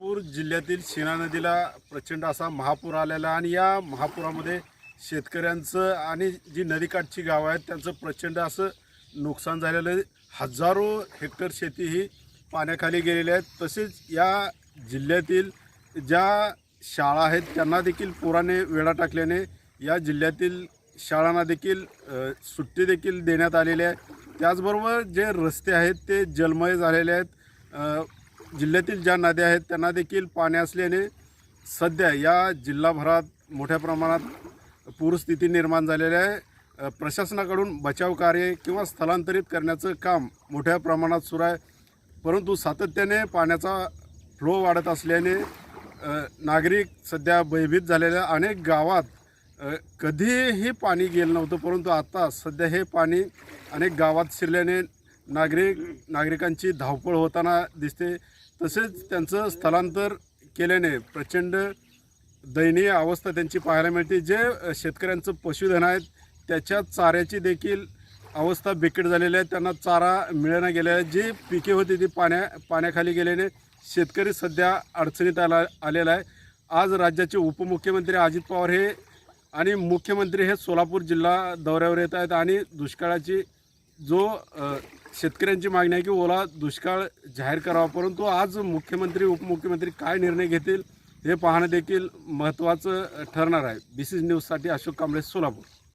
पूर जिल्ह्यातील शिना नदीला प्रचंड असा महापूर आलेला आणि या महापुरामध्ये शेतकऱ्यांचं आणि जी नदीकाठची गावं आहेत त्यांचं प्रचंड असं नुकसान झालेलं आहे. हजारो हेक्टर शेती ही पाण्याखाली गेलेली आहेत तसेच या जिल्ह्यातील ज्या शाळा आहेत त्यांना देखील पुराने वेढा टाकल्याने या जिल्ह्यातील शाळांना देखील सुट्टी देखील देण्यात आलेली आहे. त्याचबरोबर जे रस्ते आहेत ते जलमय झालेले आहेत. जिल्ह्यातील ज्या नद्या आहेत त्यांना देखील पाणी असल्याने सध्या या जिल्हाभरात मोठ्या प्रमाणात पूरस्थिती निर्माण झालेली आहे. प्रशासनाकडून बचाव कार्य किंवा स्थलांतरित करण्याचं काम मोठ्या प्रमाणात सुरू आहे. परंतु सातत्याने पाण्याचा फ्लो वाढत असल्याने नागरिक सध्या भयभीत झालेल्या अनेक गावात कधीही पाणी गेलं नव्हतं परंतु आता सध्या हे पाणी अनेक गावात शिरल्याने नागरिक नागरिकांची धावपळ होताना दिसते. तसेच त्यांचं स्थलांतर केल्याने प्रचंड दयनीय अवस्था त्यांची पाहायला मिळते. जे शेतकऱ्यांचं पशुधन आहेत त्याच्या चाऱ्याची देखील अवस्था बिकट झालेली आहे. त्यांना चारा मिळणं गेला आहे जी पिके होती ती पाण्या पाण्याखाली गेल्याने शेतकरी सध्या अडचणीत आला आलेला आहे. आज राज्याचे उपमुख्यमंत्री अजित पवार हे आणि मुख्यमंत्री हे सोलापूर जिल्हा दौऱ्यावर येत आहेत आणि दुष्काळाची जो शेतकऱ्यांची मागणी आहे की ओला दुष्काळ जाहीर करावा परंतु आज मुख्यमंत्री उपमुख्यमंत्री काय निर्णय घेतील हे पाहणं देखील महत्त्वाचं ठरणार आहे. बी सी न्यूजसाठी अशोक कांबळे सोलापूर.